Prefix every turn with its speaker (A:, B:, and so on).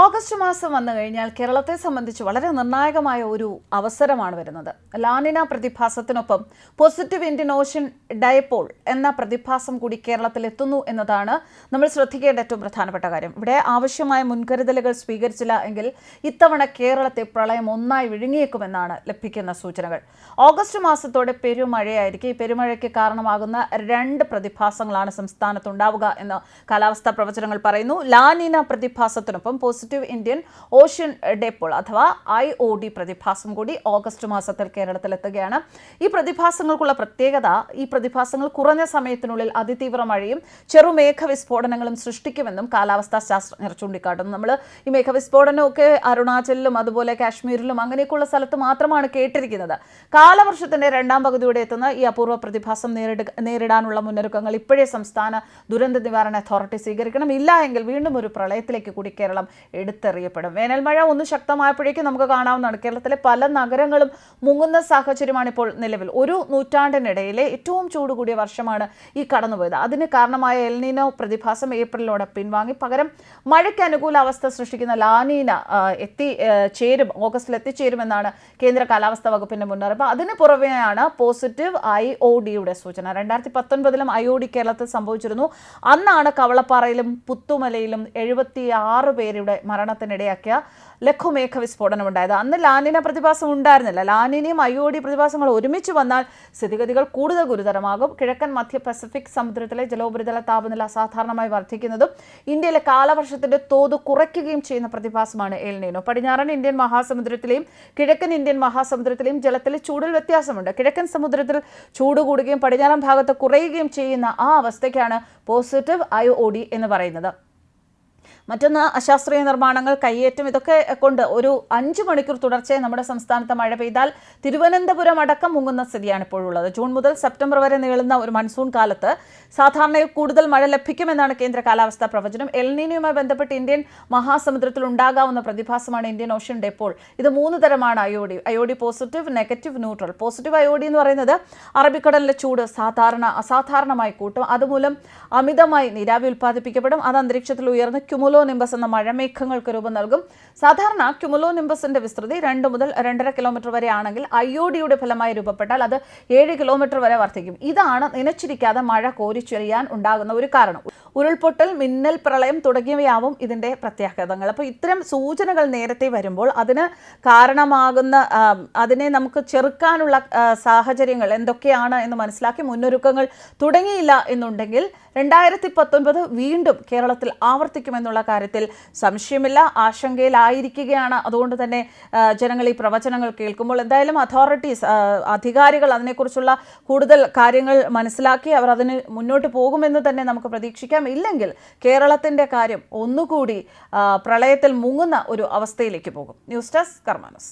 A: August മാസം വന്നു കഴിഞ്ഞാൽ കേരളത്തെ സംബന്ധിച്ച് വളരെ നിർണായകമായ ഒരു അവസരമാണ് വരുന്നത്. ലാനിന പ്രതിഭാസത്തിനൊപ്പം പോസിറ്റീവ് ഇന്ത്യൻ ഓഷ്യൻ ഡയപോൾ എന്ന പ്രതിഭാസം കൂടി കേരളത്തിൽ എത്തുന്നു എന്നതാണ് നമ്മൾ ശ്രദ്ധിക്കേണ്ട ഏറ്റവും പ്രധാനപ്പെട്ട കാര്യം. ഇവിടെ ആവശ്യമായ മുൻകരുതലുകൾ സ്വീകരിച്ചില്ല എങ്കിൽ ഇത്തവണ കേരളത്തെ പ്രളയം ഒന്നായി വിഴുങ്ങിയേക്കുമെന്നാണ് ലഭിക്കുന്ന സൂചനകൾ. ഓഗസ്റ്റ് മാസത്തോടെ പെരുമഴയായിരിക്കും. ഈ പെരുമഴയ്ക്ക് കാരണമാകുന്ന രണ്ട് പ്രതിഭാസങ്ങളാണ് സംസ്ഥാനത്തുണ്ടാവുക എന്ന് കാലാവസ്ഥാ പ്രവചനങ്ങൾ പറയുന്നു. ലാനിന പ്രതിഭാസത്തിനൊപ്പം പോസിറ്റീവ് ഇന്ത്യൻ ഓഷ്യൻ ഡെപ്പോൾ അഥവാ ഐ ഒ ഡി പ്രതിഭാസം കൂടി ഓഗസ്റ്റ് മാസത്തിൽ കേരളത്തിൽ എത്തുകയാണ് ഈ പ്രതിഭാസങ്ങൾക്കുള്ള പ്രത്യേകത ഈ പ്രതിഭാസങ്ങൾ കുറഞ്ഞ സമയത്തിനുള്ളിൽ അതിതീവ്ര മഴയും ചെറുമേഘ വിസ്ഫോടനങ്ങളും സൃഷ്ടിക്കുമെന്നും കാലാവസ്ഥാ ശാസ്ത്രജ്ഞർ ചൂണ്ടിക്കാട്ടുന്നു. നമ്മൾ ഈ മേഘവിസ്ഫോടനമൊക്കെ അരുണാചലിലും അതുപോലെ കാശ്മീരിലും അങ്ങനെയൊക്കെയുള്ള സ്ഥലത്ത് മാത്രമാണ് കേട്ടിരിക്കുന്നത്. കാലവർഷത്തിന്റെ രണ്ടാം പകുതിയോടെ എത്തുന്ന ഈ അപൂർവ പ്രതിഭാസം നേരിടാനുള്ള മുന്നൊരുക്കങ്ങൾ ഇപ്പോഴേ സംസ്ഥാന ദുരന്ത നിവാരണ അതോറിറ്റി സ്വീകരിക്കണം. ഇല്ല എങ്കിൽ വീണ്ടും ഒരു പ്രളയത്തിലേക്ക് കൂടി കേരളം എടുത്തെറിയപ്പെടും. വേനൽമഴ ഒന്ന് ശക്തമായപ്പോഴേക്കും നമുക്ക് കാണാവുന്നതാണ്. കേരളത്തിലെ പല നഗരങ്ങളും മുങ്ങുന്ന സാഹചര്യമാണ് ഇപ്പോൾ നിലവിൽ. ഒരു നൂറ്റാണ്ടിനിടയിലെ ഏറ്റവും ചൂട് കൂടിയ വർഷമാണ് ഈ കടന്നുപോയത്. അതിന് കാരണമായ എൽനീനോ പ്രതിഭാസം ഏപ്രിലോടെ പിൻവാങ്ങി. പകരം മഴയ്ക്ക് അനുകൂല അവസ്ഥ സൃഷ്ടിക്കുന്ന ലാനീന എത്തി ചേരും ഓഗസ്റ്റിൽ എത്തിച്ചേരുമെന്നാണ് കേന്ദ്ര കാലാവസ്ഥാ വകുപ്പിന്റെ മുന്നറിയിപ്പ്. അതിന് പുറമെയാണ് പോസിറ്റീവ് ഐ ഒ ഡിയുടെ സൂചന. രണ്ടായിരത്തി പത്തൊൻപതിലും ഐ ഒ ഡി കേരളത്തിൽ സംഭവിച്ചിരുന്നു. അന്നാണ് കവളപ്പാറയിലും പുത്തുമലയിലും എഴുപത്തി ആറ് പേരുടെ മരണത്തിനിടയാക്കിയ ലഘുമേഘ വിസ്ഫോടനം ഉണ്ടായത്. അന്ന് ലാനിന പ്രതിഭാസം ഉണ്ടായിരുന്നില്ല. ലാനിനയും ഐ ഒ ഡി പ്രതിഭാസങ്ങൾ ഒരുമിച്ച് വന്നാൽ സ്ഥിതിഗതികൾ കൂടുതൽ ഗുരുതരമാകും. കിഴക്കൻ മധ്യ പസഫിക് സമുദ്രത്തിലെ ജലോപരിതല താപനില അസാധാരണമായി വർദ്ധിക്കുന്നതും ഇന്ത്യയിലെ കാലവർഷത്തിന്റെ തോത് കുറയ്ക്കുകയും ചെയ്യുന്ന പ്രതിഭാസമാണ് എൽനീനോ പടിഞ്ഞാറൻ ഇന്ത്യൻ മഹാസമുദ്രത്തിലെയും കിഴക്കൻ ഇന്ത്യൻ മഹാസമുദ്രത്തിലെയും ജലത്തിലെ ചൂടിൽ വ്യത്യാസമുണ്ട്. കിഴക്കൻ സമുദ്രത്തിൽ ചൂട് കൂടുകയും പടിഞ്ഞാറൻ ഭാഗത്ത് കുറയുകയും ചെയ്യുന്ന ആ അവസ്ഥയ്ക്കാണ് പോസിറ്റീവ് ഐ എന്ന് പറയുന്നത്. മറ്റൊന്ന് അശാസ്ത്രീയ നിർമ്മാണങ്ങൾ കയ്യേറ്റം ഇതൊക്കെ കൊണ്ട് ഒരു അഞ്ച് മണിക്കൂർ തുടർച്ചയായി നമ്മുടെ സംസ്ഥാനത്ത് മഴ പെയ്താൽ തിരുവനന്തപുരം അടക്കം മുങ്ങുന്ന സ്ഥിതിയാണ് ഇപ്പോഴുള്ളത്. ജൂൺ മുതൽ സെപ്റ്റംബർ വരെ നീളുന്ന ഒരു മൺസൂൺ കാലത്ത് സാധാരണയിൽ കൂടുതൽ മഴ ലഭിക്കുമെന്നാണ് കേന്ദ്ര കാലാവസ്ഥാ പ്രവചനം. എൽനീനയുമായി ബന്ധപ്പെട്ട് ഇന്ത്യൻ മഹാസമുദ്രത്തിൽ ഉണ്ടാകാവുന്ന പ്രതിഭാസമാണ് ഇന്ത്യൻ ഓഷ്യൻ ഡെപ്പോൾ. ഇത് മൂന്ന് തരമാണ് IOD IOD positive negative neutral. Positive IOD എന്ന് പറയുന്നത് അറബിക്കടലിലെ ചൂട് സാധാരണ അസാധാരണമായി കൂട്ടും. അതുമൂലം അമിതമായി നീരാവി ഉൽപ്പാദിപ്പിക്കപ്പെടും. അത് അന്തരീക്ഷത്തിൽ ഉയർന്ന് ക്യുമുലോ നിംബസ് എന്ന മഴമേഘങ്ങൾക്ക് രൂപം നൽകും. സാധാരണ ക്യുമുലോ നിംബസിന്റെ വിസ്തൃതി രണ്ട് മുതൽ രണ്ടര കിലോമീറ്റർ വരെ ആണെങ്കിൽ അയോഡിയുടെ ഫലമായി രൂപപ്പെട്ടാൽ അത് ഏഴ് കിലോമീറ്റർ വരെ വർദ്ധിക്കും. ഇതാണ് നനച്ചിരിക്കാതെ മഴ കോരിച്ചൊരിയാൻ ഉണ്ടാകുന്ന ഒരു കാരണം. ഉരുൾപൊട്ടൽ മിന്നൽ പ്രളയം തുടങ്ങിയവയാവും ഇതിന്റെ പ്രത്യാഘാതങ്ങൾ. അപ്പോൾ ഇത്തരം സൂചനകൾ നേരത്തെ വരുമ്പോൾ അതിന് കാരണമാകുന്ന അതിനെ നമുക്ക് ചെറുക്കാനുള്ള സാഹചര്യങ്ങൾ എന്തൊക്കെയാണ് എന്ന് മനസ്സിലാക്കി മുന്നൊരുക്കങ്ങൾ തുടങ്ങിയില്ല എന്നുണ്ടെങ്കിൽ രണ്ടായിരത്തി പത്തൊൻപത് വീണ്ടും കേരളത്തിൽ ആവർത്തിക്കുമെന്നുള്ള കാര്യത്തിൽ സംശയമില്ല ആശങ്കയിലായിരിക്കുകയാണ്. അതുകൊണ്ട് തന്നെ ജനങ്ങൾ ഈ പ്രവചനങ്ങൾ കേൾക്കുമ്പോൾ എന്തായാലും അതോറിറ്റീസ് അധികാരികൾ അതിനെക്കുറിച്ചുള്ള കൂടുതൽ കാര്യങ്ങൾ മനസ്സിലാക്കി അവർ അതിന് മുന്നോട്ട് പോകുമെന്ന് തന്നെ നമുക്ക് പ്രതീക്ഷിക്കാം. ഇല്ലെങ്കിൽ കേരളത്തിന്റെ കാര്യം ഒന്നുകൂടി പ്രളയത്തിൽ മുങ്ങുന്ന ഒരു അവസ്ഥയിലേക്ക് പോകും. News desk കർമാനസ്.